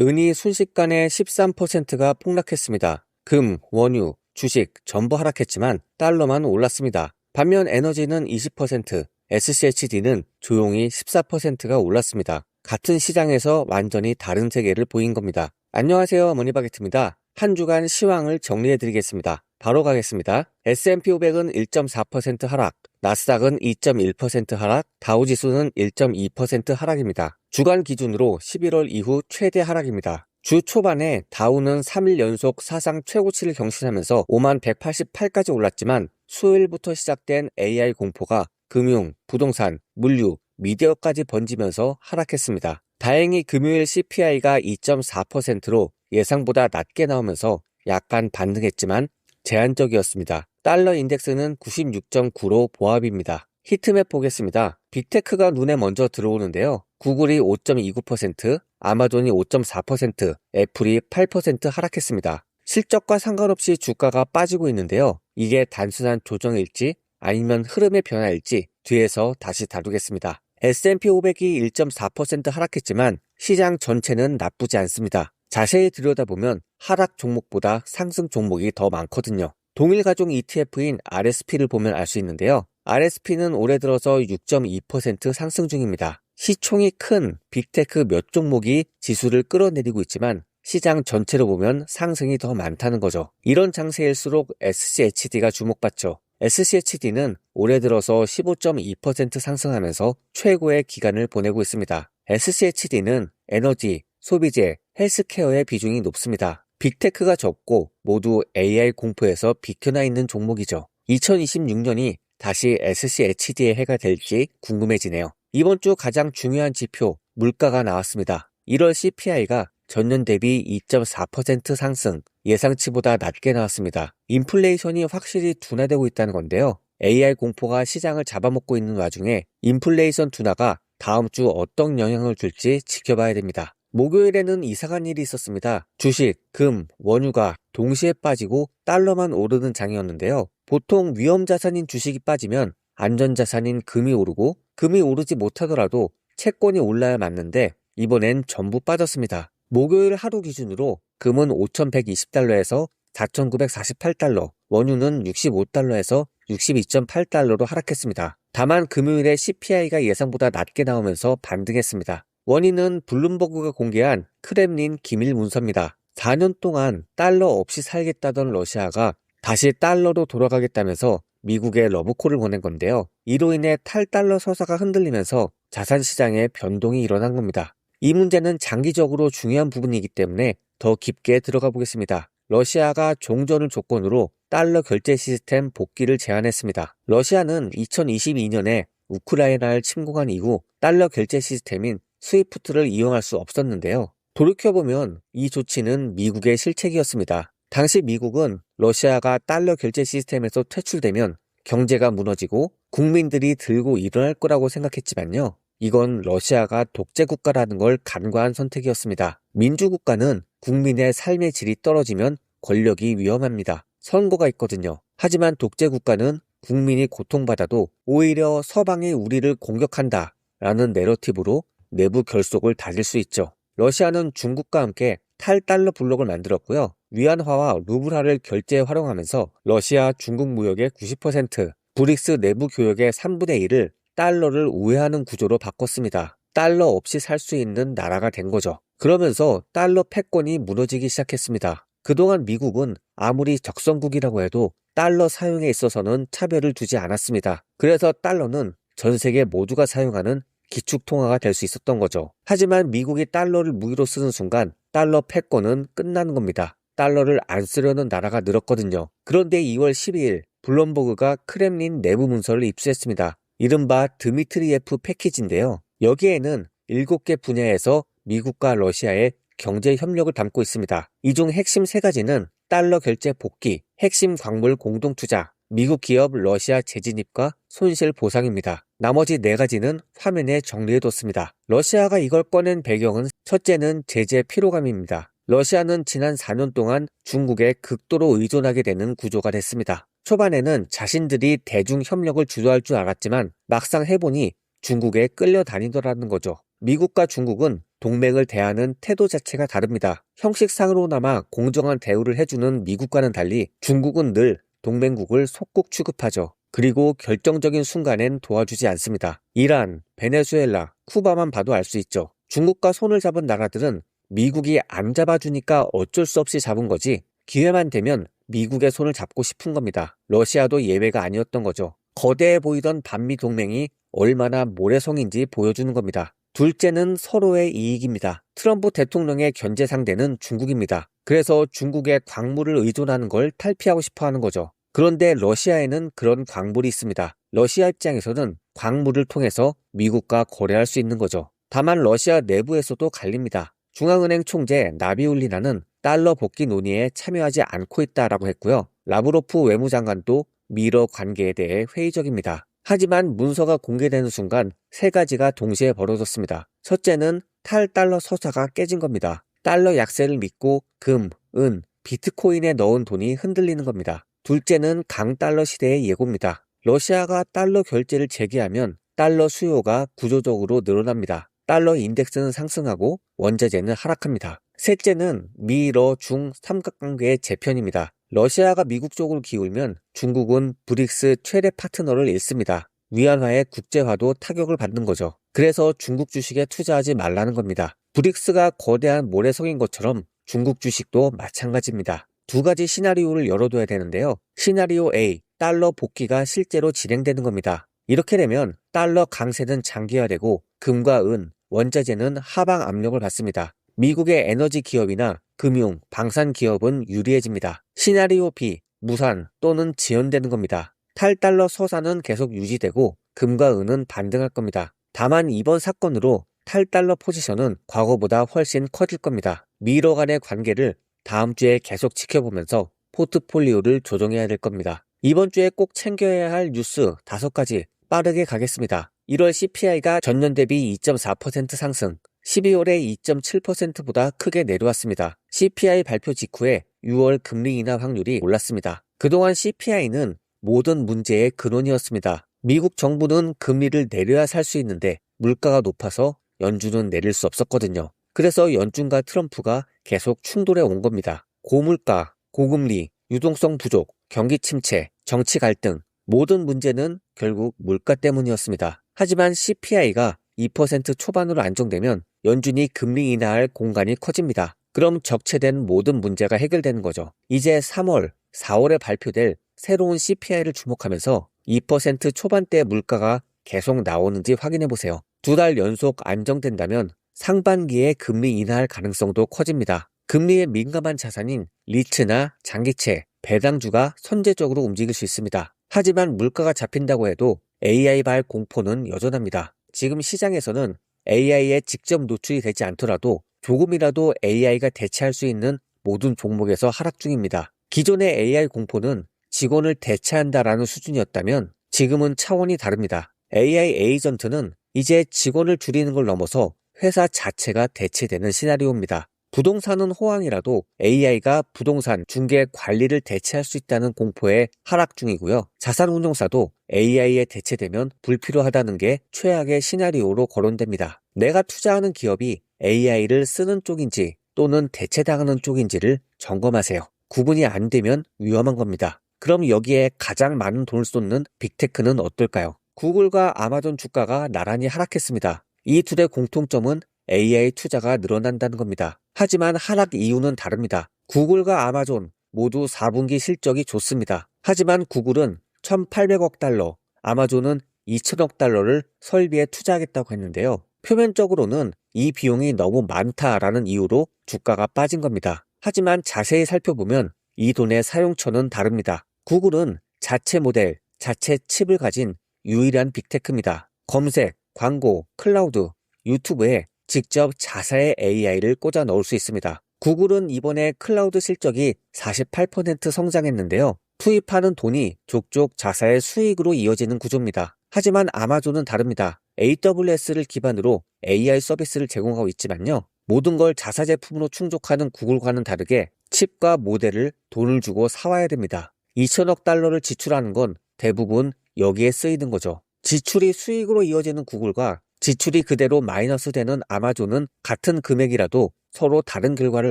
은이 순식간에 13%가 폭락했습니다. 금, 원유, 주식 전부 하락했지만 달러만 올랐습니다. 반면 에너지는 20%, SCHD는 조용히 14%가 올랐습니다. 같은 시장에서 완전히 다른 세계를 보인 겁니다. 안녕하세요. 머니바게트입니다. 한 주간 시황을 정리해 드리겠습니다. 바로 가겠습니다. S&P 500은 1.4% 하락, 나스닥은 2.1% 하락, 다우지수는 1.2% 하락입니다. 주간 기준으로 11월 이후 최대 하락입니다. 주 초반에 다우는 3일 연속 사상 최고치를 경신하면서 5만 188까지 올랐지만 수요일부터 시작된 AI 공포가 금융, 부동산, 물류, 미디어까지 번지면서 하락했습니다. 다행히 금요일 CPI가 2.4%로 예상보다 낮게 나오면서 약간 반등했지만 제한적이었습니다. 달러 인덱스는 96.9로 보합입니다. 히트맵 보겠습니다. 빅테크가 눈에 먼저 들어오는데요. 구글이 5.29%, 아마존이 5.4%, 애플이 8% 하락했습니다. 실적과 상관없이 주가가 빠지고 있는데요. 이게 단순한 조정일지 아니면 흐름의 변화일지 뒤에서 다시 다루겠습니다. S&P 500이 1.4% 하락했지만 시장 전체는 나쁘지 않습니다. 자세히 들여다보면 하락 종목보다 상승 종목이 더 많거든요. 동일 가족 ETF인 RSP를 보면 알 수 있는데요. RSP는 올해 들어서 6.2% 상승 중입니다. 시총이 큰 빅테크 몇 종목이 지수를 끌어내리고 있지만 시장 전체로 보면 상승이 더 많다는 거죠. 이런 장세일수록 SCHD가 주목받죠. SCHD는 올해 들어서 15.2% 상승하면서 최고의 기간을 보내고 있습니다. SCHD는 에너지, 소비재, 헬스케어의 비중이 높습니다. 빅테크가 적고 모두 AI 공포에서 비켜나 있는 종목이죠. 2026년이 다시 SCHD의 해가 될지 궁금해지네요. 이번 주 가장 중요한 지표, 물가가 나왔습니다. 1월 CPI가 전년 대비 2.4% 상승, 예상치보다 낮게 나왔습니다. 인플레이션이 확실히 둔화되고 있다는 건데요. AI 공포가 시장을 잡아먹고 있는 와중에 인플레이션 둔화가 다음 주 어떤 영향을 줄지 지켜봐야 됩니다. 목요일에는 이상한 일이 있었습니다. 주식, 금, 원유가 동시에 빠지고 달러만 오르는 장이었는데요. 보통 위험 자산인 주식이 빠지면 안전 자산인 금이 오르고 금이 오르지 못하더라도 채권이 올라야 맞는데 이번엔 전부 빠졌습니다. 목요일 하루 기준으로 금은 5,120달러에서 4,948달러, 원유는 65달러에서 62.8달러로 하락했습니다. 다만 금요일에 CPI가 예상보다 낮게 나오면서 반등했습니다. 원인은 블룸버그가 공개한 크렘린 기밀 문서입니다. 4년 동안 달러 없이 살겠다던 러시아가 다시 달러로 돌아가겠다면서 미국에 러브콜을 보낸 건데요. 이로 인해 탈달러 서사가 흔들리면서 자산 시장에 변동이 일어난 겁니다. 이 문제는 장기적으로 중요한 부분이기 때문에 더 깊게 들어가 보겠습니다. 러시아가 종전을 조건으로 달러 결제 시스템 복귀를 제안했습니다. 러시아는 2022년에 우크라이나를 침공한 이후 달러 결제 시스템인 스위프트를 이용할 수 없었는데요. 돌이켜보면 이 조치는 미국의 실책이었습니다. 당시 미국은 러시아가 달러 결제 시스템에서 퇴출되면 경제가 무너지고 국민들이 들고 일어날 거라고 생각했지만요. 이건 러시아가 독재 국가라는 걸 간과한 선택이었습니다. 민주국가는 국민의 삶의 질이 떨어지면 권력이 위험합니다. 선거가 있거든요. 하지만 독재 국가는 국민이 고통받아도 오히려 서방이 우리를 공격한다 라는 내러티브로 내부 결속을 다질 수 있죠. 러시아는 중국과 함께 탈달러 블록을 만들었고요. 위안화와 루블화를 결제에 활용하면서 러시아 중국 무역의 90%, 브릭스 내부 교역의 3분의 1을 달러를 우회하는 구조로 바꿨습니다. 달러 없이 살 수 있는 나라가 된 거죠. 그러면서 달러 패권이 무너지기 시작했습니다. 그동안 미국은 아무리 적성국이라고 해도 달러 사용에 있어서는 차별을 두지 않았습니다. 그래서 달러는 전 세계 모두가 사용하는 기축통화가 될 수 있었던 거죠. 하지만 미국이 달러를 무기로 쓰는 순간 달러 패권은 끝나는 겁니다. 달러를 안 쓰려는 나라가 늘었거든요. 그런데 2월 12일 블럼버그가 크렘린 내부 문서를 입수했습니다. 이른바 드미트리예프 패키지인데요. 여기에는 7개 분야에서 미국과 러시아의 경제 협력을 담고 있습니다. 이 중 핵심 세 가지는 달러 결제 복귀, 핵심 광물 공동 투자, 미국 기업 러시아 재진입과 손실 보상입니다. 나머지 네 가지는 화면에 정리해뒀습니다. 러시아가 이걸 꺼낸 배경은 첫째는 제재 피로감입니다. 러시아는 지난 4년 동안 중국에 극도로 의존하게 되는 구조가 됐습니다. 초반에는 자신들이 대중 협력을 주도할 줄 알았지만 막상 해보니 중국에 끌려다니더라는 거죠. 미국과 중국은 동맹을 대하는 태도 자체가 다릅니다. 형식상으로나마 공정한 대우를 해주는 미국과는 달리 중국은 늘 동맹국을 속국 취급하죠. 그리고 결정적인 순간엔 도와주지 않습니다. 이란, 베네수엘라, 쿠바만 봐도 알 수 있죠. 중국과 손을 잡은 나라들은 미국이 안 잡아주니까 어쩔 수 없이 잡은 거지 기회만 되면 미국의 손을 잡고 싶은 겁니다. 러시아도 예외가 아니었던 거죠. 거대해 보이던 반미 동맹이 얼마나 모래성인지 보여주는 겁니다. 둘째는 서로의 이익입니다. 트럼프 대통령의 견제 상대는 중국입니다. 그래서 중국의 광물을 의존하는 걸 탈피하고 싶어 하는 거죠. 그런데 러시아에는 그런 광물이 있습니다. 러시아 입장에서는 광물을 통해서 미국과 거래할 수 있는 거죠. 다만 러시아 내부에서도 갈립니다. 중앙은행 총재 나비울리나는 달러 복귀 논의에 참여하지 않고 있다라고 했고요. 라브로프 외무장관도 미러 관계에 대해 회의적입니다. 하지만 문서가 공개되는 순간 세 가지가 동시에 벌어졌습니다. 첫째는 탈달러 서사가 깨진 겁니다. 달러 약세를 믿고 금, 은, 비트코인에 넣은 돈이 흔들리는 겁니다. 둘째는 강달러 시대의 예고입니다. 러시아가 달러 결제를 재개하면 달러 수요가 구조적으로 늘어납니다. 달러 인덱스는 상승하고 원자재는 하락합니다. 셋째는 미 러 중 삼각관계의 재편입니다. 러시아가 미국 쪽으로 기울면 중국은 브릭스 최대 파트너를 잃습니다. 위안화의 국제화도 타격을 받는 거죠. 그래서 중국 주식에 투자하지 말라는 겁니다. 브릭스가 거대한 모래성인 것처럼 중국 주식도 마찬가지입니다. 두 가지 시나리오를 열어둬야 되는데요. 시나리오 A, 달러 복귀가 실제로 진행되는 겁니다. 이렇게 되면 달러 강세는 장기화되고 금과 은, 원자재는 하방 압력을 받습니다. 미국의 에너지 기업이나 금융, 방산 기업은 유리해집니다. 시나리오 B, 무산 또는 지연되는 겁니다. 탈달러 서사는 계속 유지되고 금과 은은 반등할 겁니다. 다만 이번 사건으로 탈달러 포지션은 과거보다 훨씬 커질 겁니다. 미러 간의 관계를 다음 주에 계속 지켜보면서 포트폴리오를 조정해야 될 겁니다. 이번 주에 꼭 챙겨야 할 뉴스 다섯 가지 빠르게 가겠습니다. 1월 CPI가 전년 대비 2.4% 상승, 12월에 2.7%보다 크게 내려왔습니다. CPI 발표 직후에 6월 금리 인하 확률이 올랐습니다. 그동안 CPI는 모든 문제의 근원이었습니다. 미국 정부는 금리를 내려야 살 수 있는데 물가가 높아서 연준은 내릴 수 없었거든요. 그래서 연준과 트럼프가 계속 충돌해 온 겁니다. 고물가, 고금리, 유동성 부족, 경기 침체, 정치 갈등, 모든 문제는 결국 물가 때문이었습니다. 하지만 CPI가 2% 초반으로 안정되면 연준이 금리 인하할 공간이 커집니다. 그럼 적체된 모든 문제가 해결되는 거죠. 이제 3월, 4월에 발표될 새로운 CPI를 주목하면서 2% 초반대 물가가 계속 나오는지 확인해 보세요. 두 달 연속 안정된다면 상반기에 금리 인하할 가능성도 커집니다. 금리에 민감한 자산인 리츠나 장기채, 배당주가 선제적으로 움직일 수 있습니다. 하지만 물가가 잡힌다고 해도 AI발 공포는 여전합니다. 지금 시장에서는 AI에 직접 노출이 되지 않더라도 조금이라도 AI가 대체할 수 있는 모든 종목에서 하락 중입니다. 기존의 AI 공포는 직원을 대체한다라는 수준이었다면 지금은 차원이 다릅니다. AI 에이전트는 이제 직원을 줄이는 걸 넘어서 회사 자체가 대체되는 시나리오입니다. 부동산은 호황이라도 AI가 부동산 중개 관리를 대체할 수 있다는 공포에 하락 중이고요. 자산운용사도 AI에 대체되면 불필요하다는 게 최악의 시나리오로 거론됩니다. 내가 투자하는 기업이 AI를 쓰는 쪽인지 또는 대체당하는 쪽인지를 점검하세요. 구분이 안 되면 위험한 겁니다. 그럼 여기에 가장 많은 돈을 쏟는 빅테크는 어떨까요? 구글과 아마존 주가가 나란히 하락했습니다. 이 둘의 공통점은 AI 투자가 늘어난다는 겁니다. 하지만 하락 이유는 다릅니다. 구글과 아마존 모두 4분기 실적이 좋습니다. 하지만 구글은 1,800억 달러, 아마존은 2천억 달러를 설비에 투자하겠다고 했는데요. 표면적으로는 이 비용이 너무 많다라는 이유로 주가가 빠진 겁니다. 하지만 자세히 살펴보면 이 돈의 사용처는 다릅니다. 구글은 자체 모델, 자체 칩을 가진 유일한 빅테크입니다. 검색, 광고, 클라우드, 유튜브에 직접 자사의 AI를 꽂아 넣을 수 있습니다. 구글은 이번에 클라우드 실적이 48% 성장했는데요. 투입하는 돈이 족족 자사의 수익으로 이어지는 구조입니다. 하지만 아마존은 다릅니다. AWS를 기반으로 AI 서비스를 제공하고 있지만요. 모든 걸 자사 제품으로 충족하는 구글과는 다르게 칩과 모델을 돈을 주고 사와야 됩니다. 2천억 달러를 지출하는 건 대부분 여기에 쓰이는 거죠. 지출이 수익으로 이어지는 구글과 지출이 그대로 마이너스 되는 아마존은 같은 금액이라도 서로 다른 결과를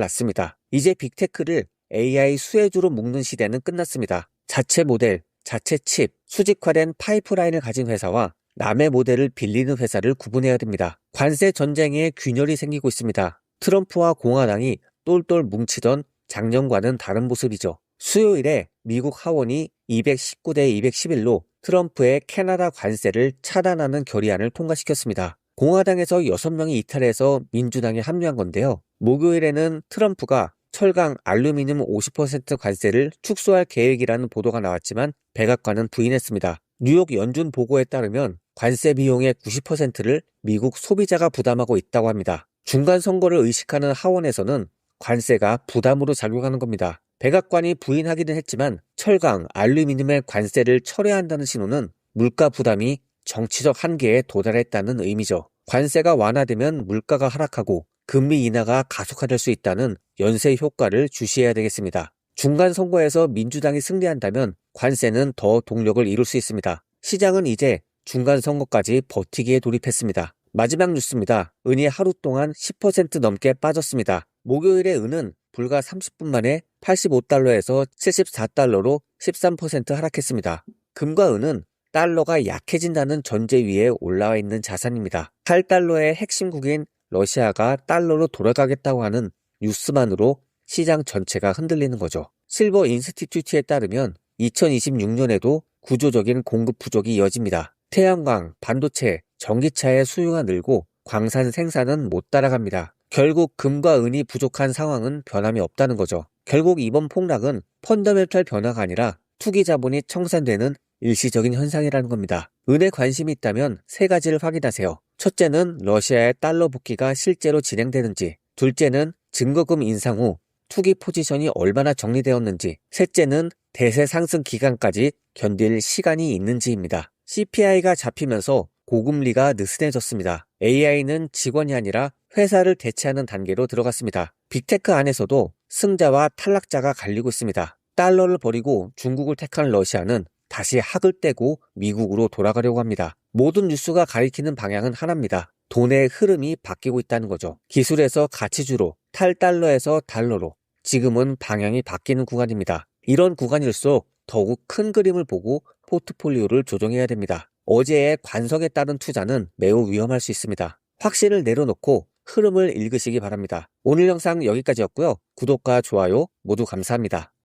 낳습니다. 이제 빅테크를 AI 수혜주로 묶는 시대는 끝났습니다. 자체 모델, 자체 칩, 수직화된 파이프라인을 가진 회사와 남의 모델을 빌리는 회사를 구분해야 됩니다. 관세 전쟁에 균열이 생기고 있습니다. 트럼프와 공화당이 똘똘 뭉치던 작년과는 다른 모습이죠. 수요일에 미국 하원이 219대 211로 트럼프의 캐나다 관세를 차단하는 결의안을 통과시켰습니다. 공화당에서 6명이 이탈해서 민주당에 합류한 건데요. 목요일에는 트럼프가 철강, 알루미늄 50% 관세를 축소할 계획이라는 보도가 나왔지만 백악관은 부인했습니다. 뉴욕 연준 보고에 따르면 관세 비용의 90%를 미국 소비자가 부담하고 있다고 합니다. 중간 선거를 의식하는 하원에서는 관세가 부담으로 작용하는 겁니다. 백악관이 부인하기는 했지만 철강, 알루미늄의 관세를 철회한다는 신호는 물가 부담이 정치적 한계에 도달했다는 의미죠. 관세가 완화되면 물가가 하락하고 금리 인하가 가속화될 수 있다는 연쇄 효과를 주시해야 되겠습니다. 중간 선거에서 민주당이 승리한다면 관세는 더 동력을 이룰 수 있습니다. 시장은 이제 중간 선거까지 버티기에 돌입했습니다. 마지막 뉴스입니다. 은이 하루 동안 10% 넘게 빠졌습니다. 목요일에 은은 불과 30분 만에 85달러에서 74달러로 13% 하락했습니다. 금과 은은 달러가 약해진다는 전제 위에 올라와 있는 자산입니다. 8달러의 핵심국인 러시아가 달러로 돌아가겠다고 하는 뉴스만으로 시장 전체가 흔들리는 거죠. 실버 인스티튜트에 따르면 2026년에도 구조적인 공급 부족이 이어집니다. 태양광, 반도체, 전기차의 수요가 늘고 광산 생산은 못 따라갑니다. 결국 금과 은이 부족한 상황은 변함이 없다는 거죠. 결국 이번 폭락은 펀더멘탈 변화가 아니라 투기 자본이 청산되는 일시적인 현상이라는 겁니다. 은에 관심이 있다면 세 가지를 확인하세요. 첫째는 러시아의 달러 복귀가 실제로 진행되는지, 둘째는 증거금 인상 후 투기 포지션이 얼마나 정리되었는지, 셋째는 대세 상승 기간까지 견딜 시간이 있는지입니다. CPI가 잡히면서 고금리가 느슨해졌습니다. AI는 직원이 아니라 회사를 대체하는 단계로 들어갔습니다. 빅테크 안에서도 승자와 탈락자가 갈리고 있습니다. 달러를 버리고 중국을 택한 러시아는 다시 학을 떼고 미국으로 돌아가려고 합니다. 모든 뉴스가 가리키는 방향은 하나입니다. 돈의 흐름이 바뀌고 있다는 거죠. 기술에서 가치주로, 탈달러에서 달러로, 지금은 방향이 바뀌는 구간입니다. 이런 구간일수록 더욱 큰 그림을 보고 포트폴리오를 조정해야 됩니다. 어제의 관성에 따른 투자는 매우 위험할 수 있습니다. 확신을 내려놓고 흐름을 읽으시기 바랍니다. 오늘 영상 여기까지였고요. 구독과 좋아요 모두 감사합니다.